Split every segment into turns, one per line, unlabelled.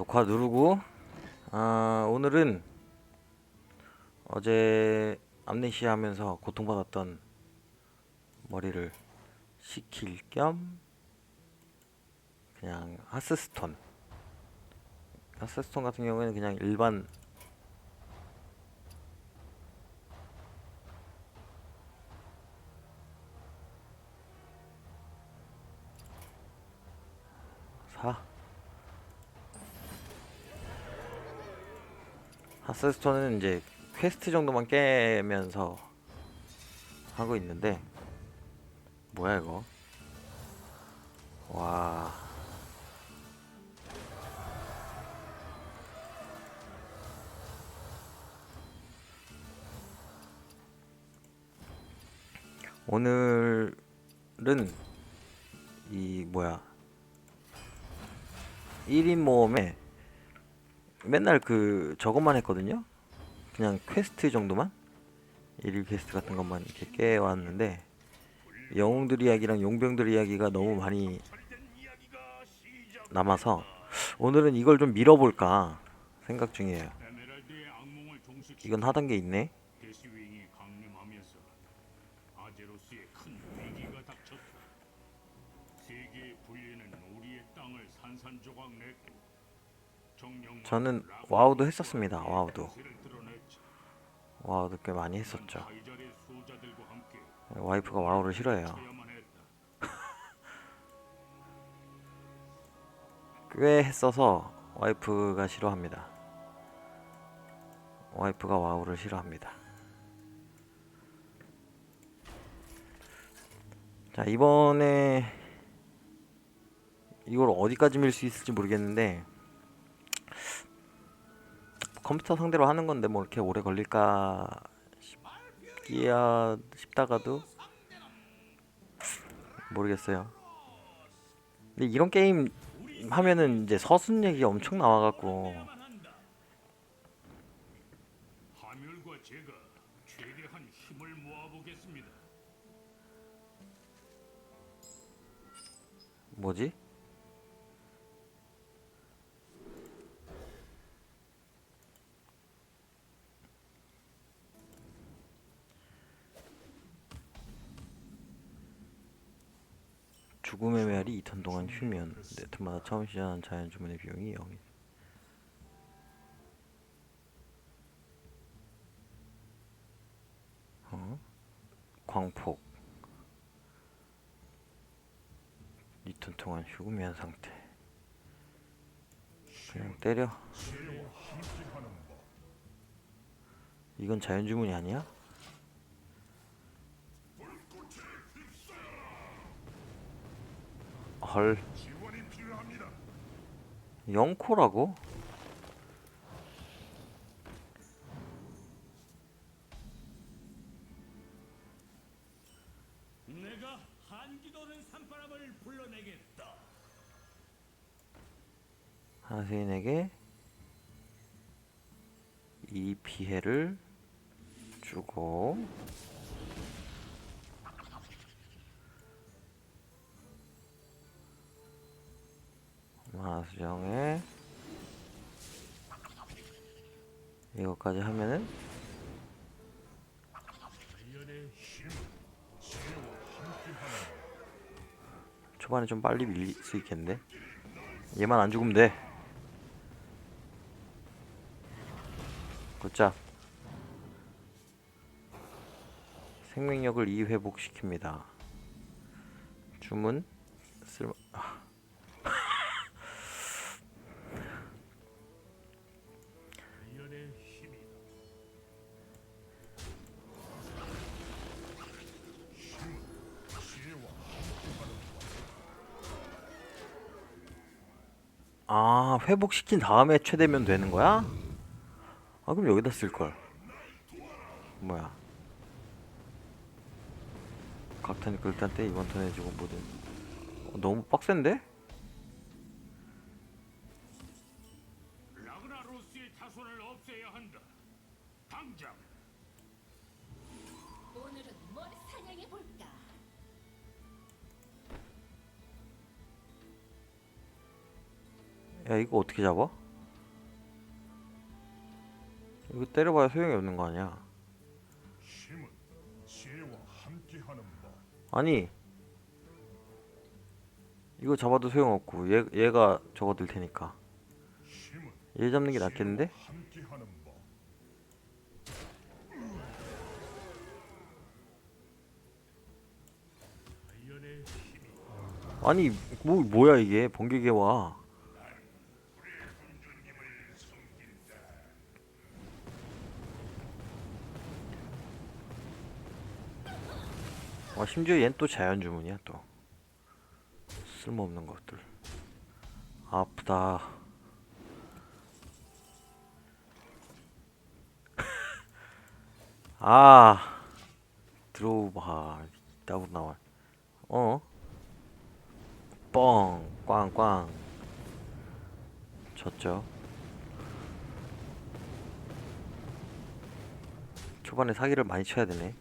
녹화 누르고 아, 오늘은 어제 암네시아 하면서 고통받았던 머리를 식힐 겸 그냥 하스스톤 하스스톤 같은 경우에는 그냥 일반 사 하스스톤은 이제 퀘스트 정도만 깨면서 하고 있는데 뭐야 이거? 와. 오늘은 이 뭐야? 1인 모험에 맨날 그 저것만 했거든요. 그냥 퀘스트 정도만 일일 퀘스트 같은 것만 이렇게 깨왔는데 영웅들 이야기랑 용병들 이야기가 너무 많이 남아서 오늘은 이걸 좀 밀어볼까 생각 중이에요. 이건 하던 게 있네.
대시윙이 강림하면서 아제로스의 큰 위기가 닥쳤다. 세계의 분리는 우리의 땅을 산산조각 냈고 정령
저는 와우도 했었습니다. 와우도. 와우도 꽤 많이 했었죠. 와이프가 와우를 싫어해요. 꽤 했어서 와이프가 싫어합니다. 와이프가 와우를 싫어합니다. 자, 이번에 이걸 어디까지 밀 수 있을지 모르겠는데 컴퓨터 상대로 하는 건데 뭐 이렇게 오래 걸릴까 싶기야 싶다가도 모르겠어요. 근데 이런 게임 하면은 이제 서순 얘기 엄청 나와갖고. 뭐지? 죽음의 메아리 2턴 동안 휴면 네 턴마다 처음 시전하는 자연 주문의 비용이 0이 어? 광폭 2턴 동안 휴면한 상태 그냥 때려 이건 자연 주문이 아니야? 헐 영코라고?
내가 한기도는 산바람을 불러내겠다.
하세인에게 이 피해를 주고 마수정에. 이것까지 하면은 초반에 좀 빨리 밀릴 수 있겠는데? 얘만 안 죽으면 돼. 굿잡. 생명력을 2 회복시킵니다. 주문 쓸마 아. 회복시킨 다음에 최대면 되는 거야? 아 그럼 여기다 쓸걸 뭐야 각탄이 일단 때 이번 턴에 주고 뭐든 어, 너무 빡센데?
야
이거 어떻게 잡아? 이거 때려봐야 소용이 없는 거 아니야. 아니 이거 잡아도 소용없고 얘, 얘가 적어들 테니까 얘 잡는 게 낫겠는데? 아니 뭐 뭐야 이게 번개개 와 와, 심지어 얜또 자연 주문이야 또 쓸모없는 것들 아프다 아 들어봐 이따구 나와 어 뻥, 꽝꽝. 졌죠. 초반에 사기를 많이 쳐야 되네.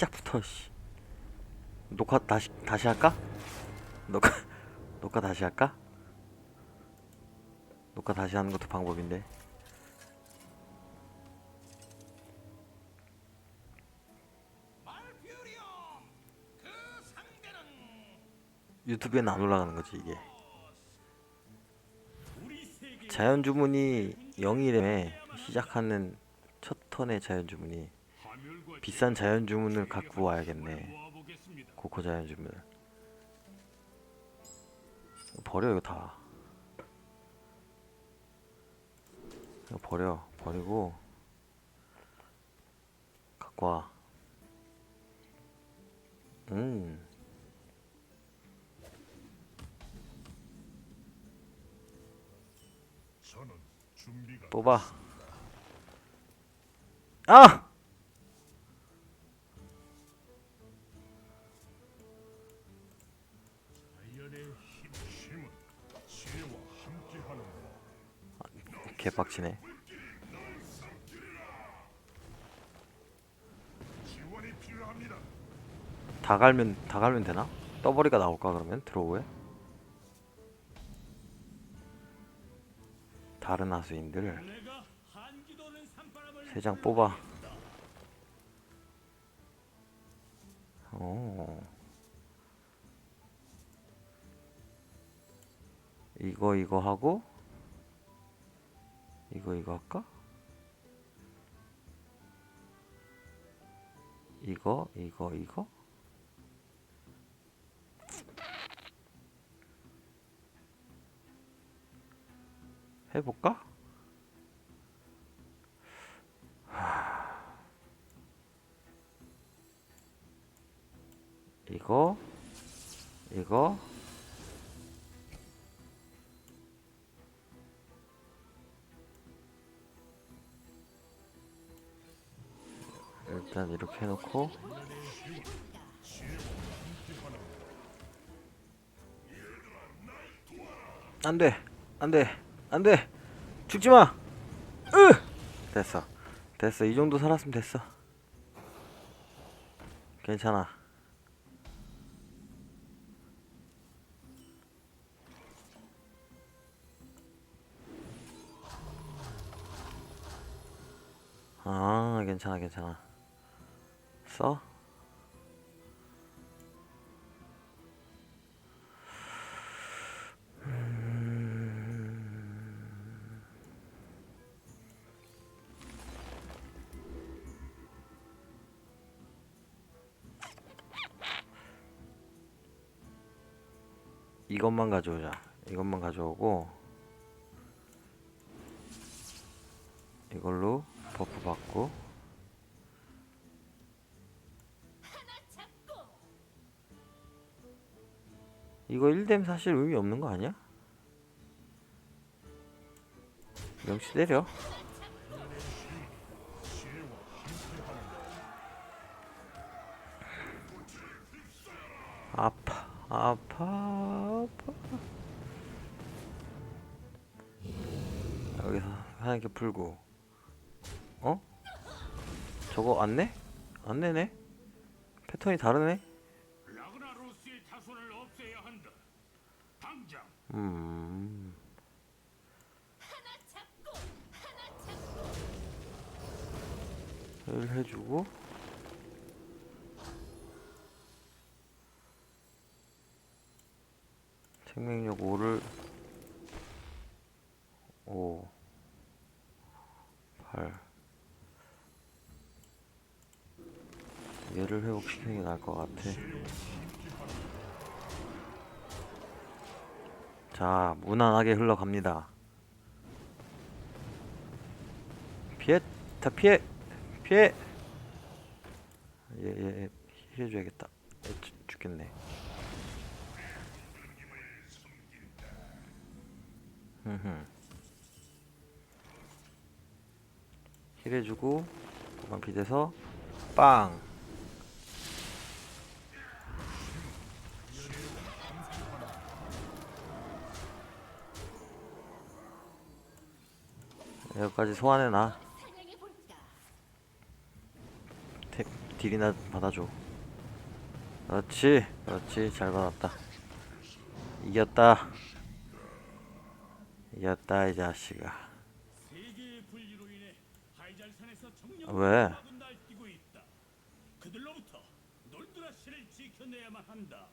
시작부터 씨. 녹화 다시 다시 할까? 녹화 녹화 다시 할까? 녹화 다시 하는 것도 방법인데. 유튜브에는 안 올라가는 거지 이게 자연 주문이 0일에 시작하는 첫 턴의 자연 주문이 비싼 자연 주문을 갖고 와야겠네. 고코 자연 주문을 버려 이거 다 이거 버려 버리고 갖고 와 음. 뽑아. 아! 개빡치네.
다
갈면 다 갈면 되나? 떠버리가 나올까 그러면 드로우에? 다른 하수인들 세 장 뽑아. 오. 이거 이거 하고 이거 이거 할까? 이거 이거 이거 해볼까? 이거 이거 일단 이렇게 해놓고. 안돼 안돼 안돼. 죽지마. 으! 됐어 됐어. 이 정도 살았으면 됐어. 괜찮아. 아 괜찮아 괜찮아 써 이것만 가져오자. 이것만 가져오고 이걸로 버프 받고 이거 1뎀 사실 의미 없는 거 아니야? 명치 때려. 아파, 아파, 아파. 여기서 하얀 게 풀고, 어? 저거 안 내? 안 내네? 패턴이 다르네? 음.
잡고
일 해주고. 생명력 5를 5 8 얘를 회복시키는 게 나을 것 같아 자 무난하게 흘러갑니다. 피해 다 피해 피해. 얘 얘 힐해줘야겠다. 얘 죽- 죽겠네. 흠흠. 힐해주고 그만 비대서 빵 여기까지 소환해놔. 태, 딜이나 받아줘. 그렇지 그렇지. 잘 받았다. 이겼다. 이겼다 이 자식아. 왜?
그들로부터 놀드라시를 지켜내야만 한다.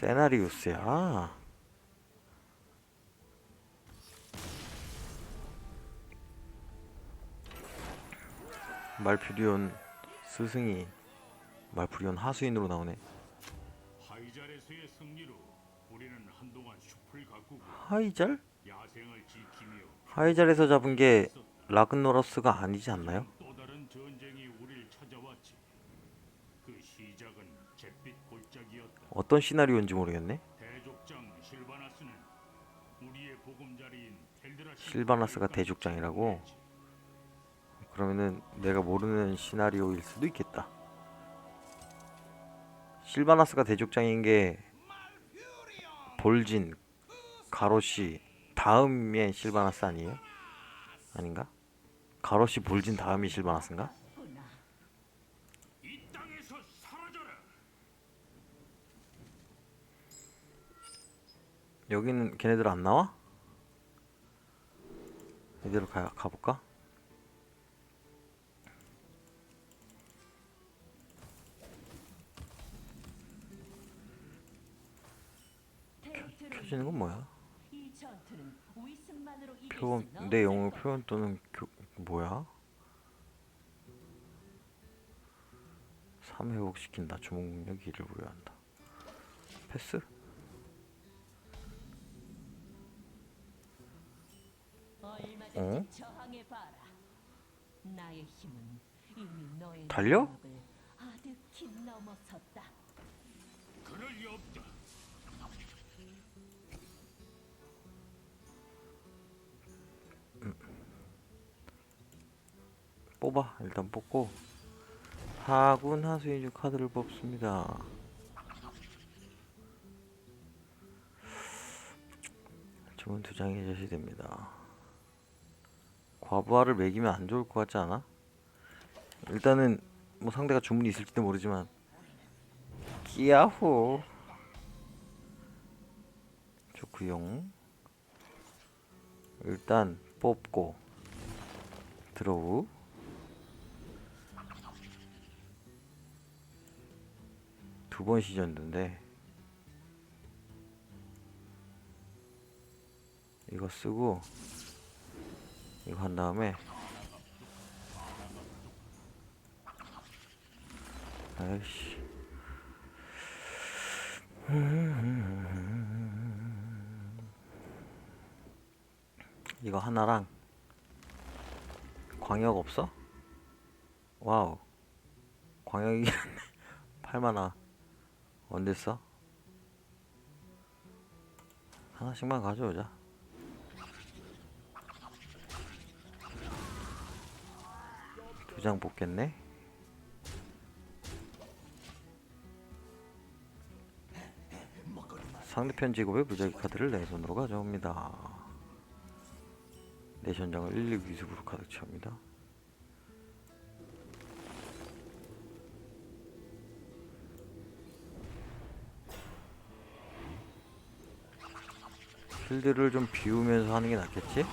세나리우스야 말퓨리온 스승이 말퓨리온 하수인으로 나오네
하이잘에서의 승리로 우리는 한동안 숲을 가꾸고
하이잘?
야생을 지키며
하이잘에서 잡은 게 라그노러스가 아니지 않나요?
또 다른 전쟁
어떤 시나리오인지 모르겠네 실바나스가 대족장이라고? 그러면은 내가 모르는 시나리오일 수도 있겠다 실바나스가 대족장인 게 볼진, 가로시 다음에 실바나스 아니에요? 아닌가? 가로시 볼진 다음이 실바나스인가?
이 땅에서 사라져라.
여기는 걔네들 안 나와? 이대로 가, 가볼까? 켜지는 건 뭐야?
수는
내 영웅. 표현 또는 교, 뭐야? 3 회복시킨다 주목 능력 2를 부여한다 패스?
저항해 봐라. 나의 힘은 이미 너의
달려?
능력을 아득히 넘어섰다.
그럴 리 없다.
뽑아 일단 뽑고 하군 하수인주 카드를 뽑습니다 주문 두 장이 제시됩니다 과부하를 매기면 안 좋을 것 같지 않아? 일단은 뭐 상대가 주문이 있을지도 모르지만. 끼야호. 좋구용. 일단 뽑고 드로우 두 번 시전인데. 이거 쓰고 이거 한 다음에 아이씨 이거 하나랑 광역 없어? 와우 광역이 8만화 언제 써? 하나씩만 가져오자 두 장 뽑겠네 상대편 직업의 무작위 카드를 내 손으로 가져옵니다 내 전장을 1, 2 위습으로 가득 채웁니다 필드를 좀 비우면서 하는 게 낫겠지?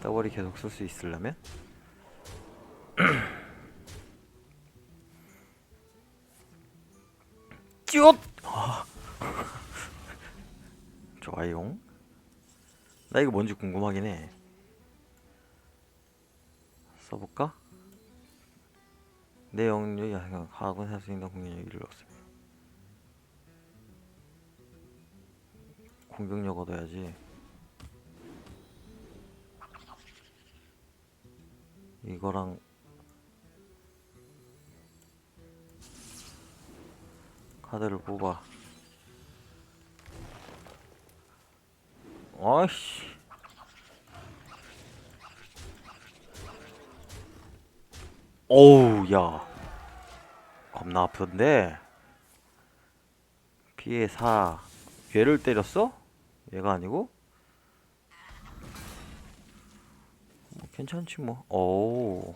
따벌이 계속 쓸 수 있으려면? 쭈엇! 아. 좋아요. 나 이거 뭔지 궁금하긴 해. 써볼까? 내 영역이 학원 살수 있는 공격력을 잃었습니다. 공격력 얻어야지. 이거랑 카드를 뽑아. 아이씨. 어우, 야. 겁나 아픈데. 피해 4. 얘를 때렸어? 얘가 아니고? 뭐 괜찮지 뭐. 오.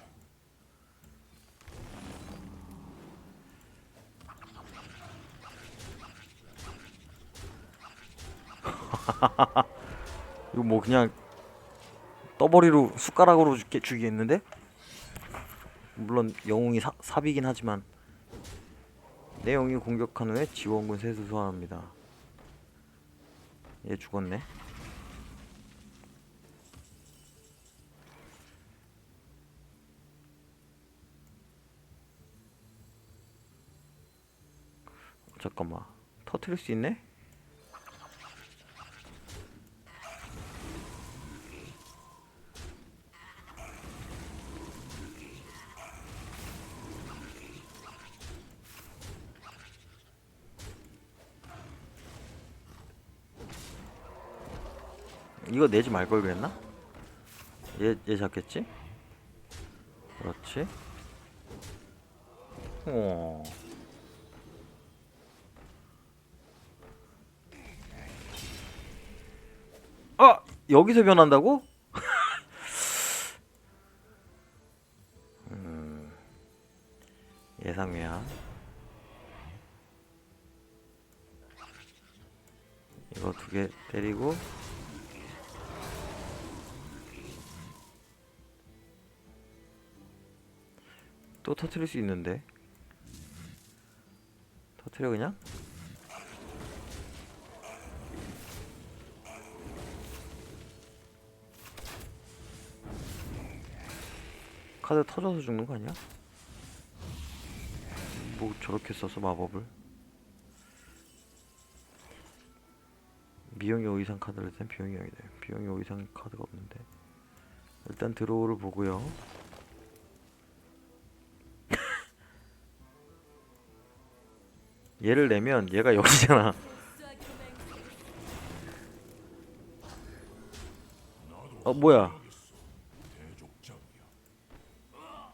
이거 뭐 그냥 떠버리로 숟가락으로 죽게 죽이겠는데? 물론 영웅이 사, 삽이긴 하지만 내 영웅이 공격한 후에 지원군 세수 소환합니다. 얘 죽었네. 잠깐만 터트릴 수 있네? 이거 내지 말 걸 그랬나? 얘, 얘 잡겠지? 그렇지. 어. 아! 여기서 변한다고? 음, 예상외야. 이거 두 개 때리고 또 터트릴 수 있는데. 터트려 그냥? 카드 터져서 죽는 거 아니야? 뭐 저렇게 써서 마법을? 미용이 5 이상 카드를 땐 비용이 0이 돼 비용이 5 이상 카드가 없는데. 일단 드로우를 보고요 얘를 내면 얘가 여기잖아. 어 뭐야?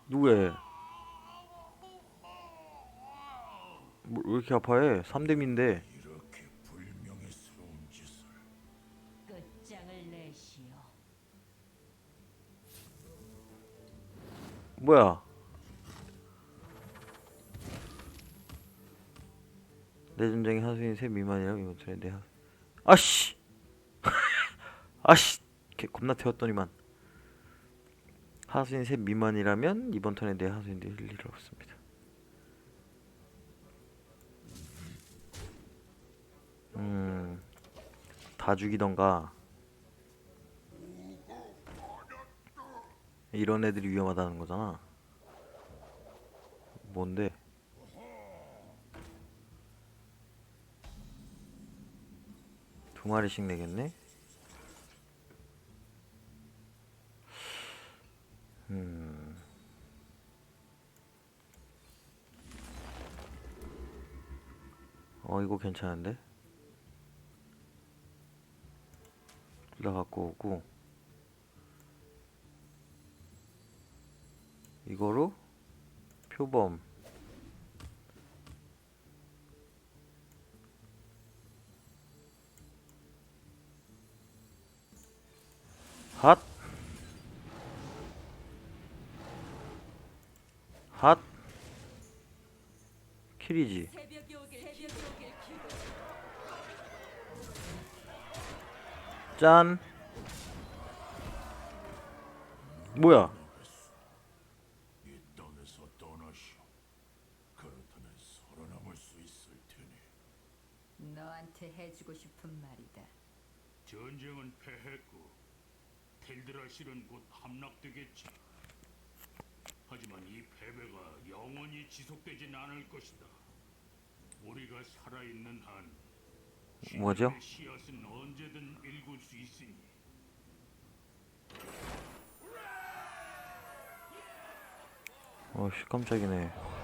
누구야? 뭐, 왜 이렇게 아파해? 3뎀인데
이렇게 불명예스러운 짓을
끝장을 내시오.
뭐야? 내 전장이 하수인 세 미만이라고 이번 턴에 내 하... 아씨! 아씨! 개 겁나 태웠더니만 하수인 세 미만이라면 이번 턴에 내 하수인들이 힐일 없습니다. 음... 다 죽이던가 이런 애들이 위험하다는 거잖아. 뭔데? 두 마리씩 내겠네? 음. 어, 이거 괜찮은데? 둘다 갖고 오고. 이거로 표범 핫핫
기도.
짠. 뭐야?
너한테 해주고 싶은 말이다.
전쟁은 패했고 텔드라실은 곧 함락되겠지. 하지만 이 패배가 영원히 지속되진 않을 것이다. 우리가 살아있는 한
뭐죠?
씨앗은 언제든 일굴 수 있으니
어씨 깜짝이네.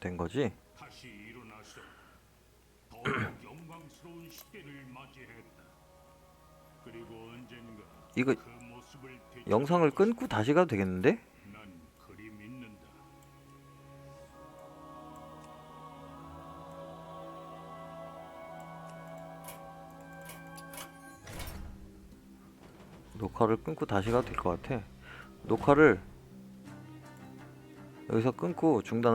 된 거지?
다시 일어나서 더욱 영광스러운 시대를 맞이했다. 그리고 언젠가
이거
그 모습을 되찾을
영상을
것이다.
끊고 다시 가도 되겠는데?
난 그리 믿는다.
녹화를 끊고 다시 가도 될 것 같아. 녹화를 여기서 끊고 중단.